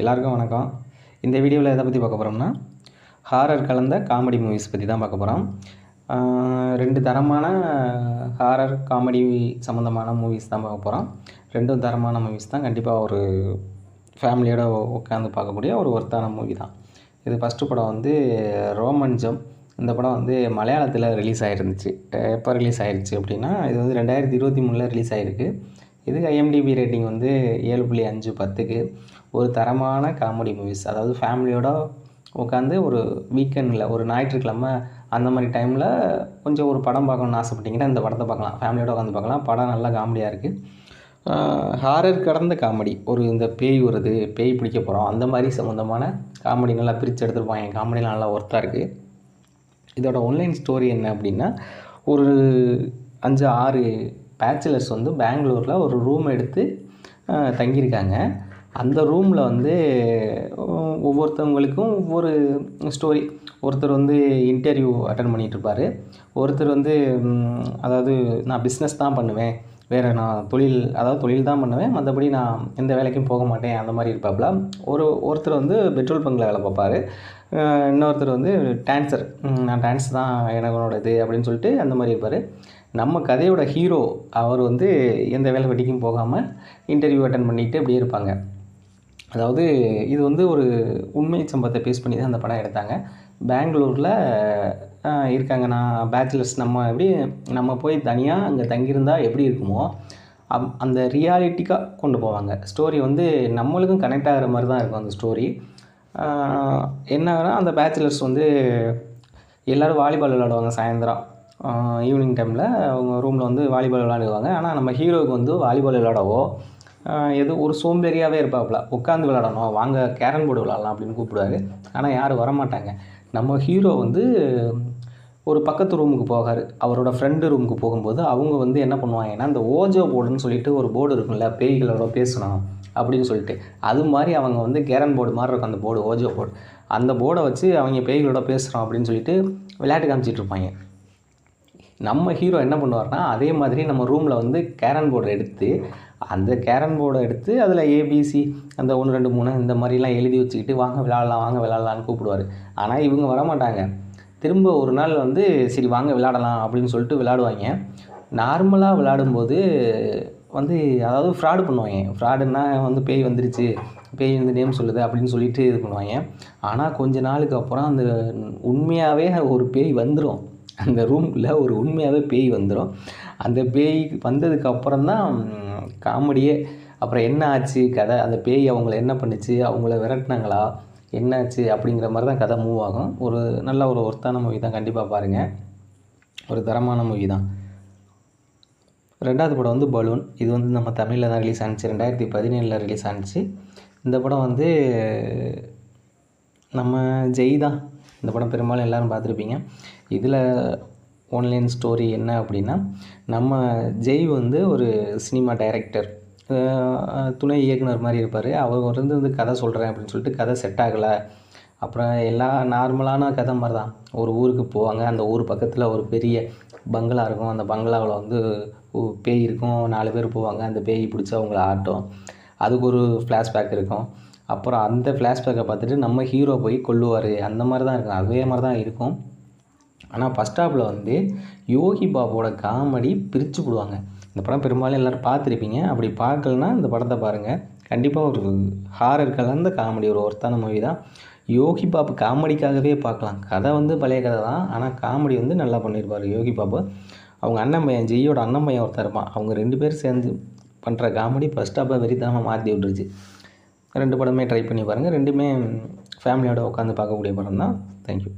எல்லாருக்கும் வணக்கம். இந்த வீடியோவில் எதை பற்றி பார்க்க போகிறோம்னா ஹாரர் கலந்த காமெடி மூவிஸ் பற்றி தான் பார்க்க போகிறோம் ரெண்டு தரமான ஹாரர் காமெடி சம்மந்தமான மூவிஸ் தான் பார்க்க போகிறோம் ரெண்டும் தரமான மூவிஸ் தான் கண்டிப்பாக ஒரு ஃபேமிலியோட உட்காந்து பார்க்கக்கூடிய ஒரு ஒர்த்தான மூவி தான். இது ஃபஸ்ட்டு படம் வந்து ரோமன்ஜம் இந்த படம் வந்து மலையாளத்தில் ரிலீஸ் ஆகிருந்துச்சு எப்போ ரிலீஸ் ஆகிருச்சு அப்படின்னா இது வந்து ரெண்டாயிரத்தி இருபத்தி மூணில் ரிலீஸ் ஆகிருக்கு இதுக்கு ஐஎம்டிபி ரேட்டிங் வந்து ஏழு புள்ளி அஞ்சு பத்துக்கு. ஒரு தரமான காமெடி மூவிஸ் அதாவது ஃபேமிலியோட உட்காந்து ஒரு வீக்கெண்டில் ஒரு ஞாயிற்றுக்கிழமை அந்த மாதிரி டைமில் கொஞ்சம் ஒரு படம் பார்க்கணுன்னு ஆசைப்பட்டீங்கன்னா இந்த படத்தை பார்க்கலாம். ஃபேமிலியோட உட்காந்து பார்க்கலாம். படம் நல்லா காமெடியாக இருக்குது ஹாரர் கடந்த காமெடி ஒரு இந்த பேய் வருது பேய் பிடிக்க போகிறோம் அந்த மாதிரி சம்மந்தமான காமெடி நல்லா பிரித்து எடுத்துருப்பாங்க. காமெடிலாம் நல்லா ஒர்த்தாக இருக்குது இதோட ஒன்லைன் ஸ்டோரி என்ன அப்படின்னா ஒரு அஞ்சு ஆறு பேச்சுலர்ஸ் வந்து பெங்களூரில் ஒரு ரூம் எடுத்து தங்கியிருக்காங்க. அந்த ரூமில் வந்து ஒவ்வொருத்தவங்களுக்கும் ஒவ்வொரு ஸ்டோரி ஒருத்தர் வந்து இன்டர்வியூ அட்டன் பண்ணிகிட்ருப்பார் ஒருத்தர் வந்து அதாவது நான் பிஸ்னஸ் தான் பண்ணுவேன். வேறு நான் தொழில் அதாவது தொழில் தான் பண்ணுவேன். மற்றபடி நான் எந்த வேலைக்கும் போக மாட்டேன். அந்த மாதிரி இருப்பாப்புல ஒரு ஒருத்தர் வந்து பெட்ரோல் பங்கில் வேலை பார்ப்பார். இன்னொருத்தர் வந்து டான்ஸர் நான் டான்ஸ் தான் எனக்கோட இது அப்படின்னு சொல்லிட்டு அந்த மாதிரி இருப்பார். நம்ம கதையோட ஹீரோ அவர் வந்து எந்த வேலை வெட்டிக்கும் போகாமல் இன்டர்வியூ அட்டன் பண்ணிட்டு அப்படியே இருப்பாங்க. அதாவது இது வந்து ஒரு உண்மை சம்பவத்தை பேஸ் பண்ணி தான் அந்த படம் எடுத்தாங்க. பெங்களூரில் இருக்காங்க. நான் பேச்சுலர்ஸ் நம்ம எப்படி நம்ம போய் தனியாக அங்கே தங்கியிருந்தா எப்படி இருக்குமோ அப் அந்த ரியாலிட்டிக்காக கொண்டு போவாங்க. ஸ்டோரி வந்து நம்மளுக்கும் கனெக்ட் ஆகிற மாதிரி தான் இருக்கும் அந்த ஸ்டோரி என்னன்னா அந்த பேச்சுலர்ஸ் வந்து எல்லோரும் வாலிபால் விளாடுவாங்க சாயந்தரம். ஈவினிங் டைமில் அவங்க ரூமில் வந்து வாலிபால் விளாடுவாங்க ஆனால் நம்ம ஹீரோவுக்கு வந்து வாலிபால் விளாடவோ எது ஒரு சோம்பேறியாகவே இருப்பாப்புல. உட்காந்து விளாடணும் வாங்க கேரம் போர்டு விளாட்லாம் அப்படின்னு கூப்பிடுவாரு. ஆனால் யாரும் வரமாட்டாங்க. நம்ம ஹீரோ வந்து ஒரு பக்கத்து ரூமுக்கு போகாரு. அவரோட ஃப்ரெண்டு ரூமுக்கு போகும்போது அவங்க வந்து என்ன பண்ணுவாங்கன்னா அந்த ஓஜோ போர்டுன்னு சொல்லிட்டு ஒரு போர்டு இருக்கும்ல பேய்களோட பேசணும் அப்படின்னு சொல்லிட்டு. அது மாதிரி அவங்க வந்து கேரம் போர்டு மாதிரி இருக்கும் அந்த போர்டு ஓஜோ போர்டு. அந்த போர்டை வச்சு அவங்க பேய்களோட பேசுகிறோம் அப்படின்னு சொல்லிட்டு விளையாட்டு காமிச்சிட்டு இருப்பாங்க. நம்ம ஹீரோ என்ன பண்ணுவார்னா அதே மாதிரி நம்ம ரூமில் வந்து கேரன் போர்டு எடுத்து அந்த கேரம் போர்டை எடுத்து அதில் ஏபிசி அந்த ஒன்று ரெண்டு மூணு இந்த மாதிரிலாம் எழுதி வச்சுக்கிட்டு வாங்க விளாட்லாம் வாங்க விளாட்லான்னு கூப்பிடுவார். ஆனால் இவங்க வரமாட்டாங்க. திரும்ப ஒரு நாள் வந்து சரி வாங்க விளாடலாம் அப்படின்னு சொல்லிட்டு விளாடுவாங்க. நார்மலாக விளாடும்போது வந்து அதாவது ஃப்ராடு பண்ணுவாங்க. ஃப்ராடுன்னா வந்து பேய் வந்துருச்சு பேய் வந்து நேம் சொல்லுது அப்படின்னு சொல்லிட்டு இது பண்ணுவாங்க. ஆனால் கொஞ்ச நாளுக்கு அப்புறம் அந்த உண்மையாகவே ஒரு பேய் வந்துடும் அந்த ரூம்குள்ளே ஒரு உண்மையாகவே பேய் வந்துடும் அந்த பேய் வந்ததுக்கு அப்புறம் தான் காமெடியே. அப்புறம் என்ன ஆச்சு? கதை அந்த பேய் அவங்கள என்ன பண்ணுச்சு? அவங்கள விரட்டினாங்களா? என்னாச்சு அப்படிங்கிற மாதிரி தான் கதை மூவ் ஆகும். ஒரு நல்ல ஒரு ஒர்த்தான மூவி தான். கண்டிப்பாக பாருங்கள் ஒரு தரமான மூவி தான். ரெண்டாவது படம் வந்து பலூன். இது வந்து நம்ம தமிழில் தான் ரிலீஸ் ஆனிச்சு. ரெண்டாயிரத்தி பதினேழில் ரிலீஸ் ஆனிச்சு. இந்த படம் வந்து நம்ம ஜெய் தான். இந்த படம் பெரும்பாலும் எல்லோரும் பார்த்துருப்பீங்க. இதில் ஒன்லைன் ஸ்டோரி என்ன அப்படின்னா நம்ம ஜெய் வந்து ஒரு சினிமா டைரக்டர் துணை இயக்குனர் மாதிரி இருப்பார். அவர் வந்து வந்து கதை சொல்கிறேன் அப்படின்னு சொல்லிட்டு கதை செட் ஆகலை. அப்புறம் எல்லா நார்மலான கதை மாதிரி தான் ஒரு ஊருக்கு போவாங்க. அந்த ஊர் பக்கத்தில் ஒரு பெரிய பங்களா இருக்கும். அந்த பங்களாவில் வந்து பேய் இருக்கும். நாலு பேர் போவாங்க. அந்த பேய் பிடிச்சி அவங்கள ஆட்டும். அதுக்கு ஒரு ஃப்ளாஷ்பேக் இருக்கும். அப்புறம் அந்த ஃப்ளாஷ்பேக்கை பார்த்துட்டு நம்ம ஹீரோ போய் கொல்லுவார். அந்த மாதிரி தான் இருக்கும். அதே மாதிரி தான் இருக்கும். ஆனால் ஃபஸ்ட் ஹாஃபில் வந்து யோகி பாபுவோட காமெடி பிரித்து விடுவாங்க இந்த படம் பெரும்பாலும் எல்லோரும் பார்த்துருப்பீங்க. அப்படி பார்க்கலனா இந்த படத்தை பாருங்கள் கண்டிப்பாக ஒரு ஹாரர் கலந்த காமெடி ஒரு ஒர்த்தான மூவி தான். யோகி பாபு காமெடிக்காகவே பார்க்கலாம். கதை வந்து பழைய கதை தான். ஆனால் காமெடி வந்து நல்லா பண்ணியிருப்பார் யோகி பாபு. அவங்க அண்ணன் பையன் ஜெய்யோட அண்ணன் பையன் ஒருத்தர் இருப்பான். அவங்க ரெண்டு பேரும் சேர்ந்து பண்ணுற காமெடி ஃபஸ்ட் ஹாஃபாக வெறித்தனமாக மாற்றி விட்டுருச்சு. ரெண்டு படமே ட்ரை பண்ணி பாருங்கள் ரெண்டுமே ஃபேமிலியோடு உட்காந்து பார்க்கக்கூடிய படம் தான். தேங்க்யூ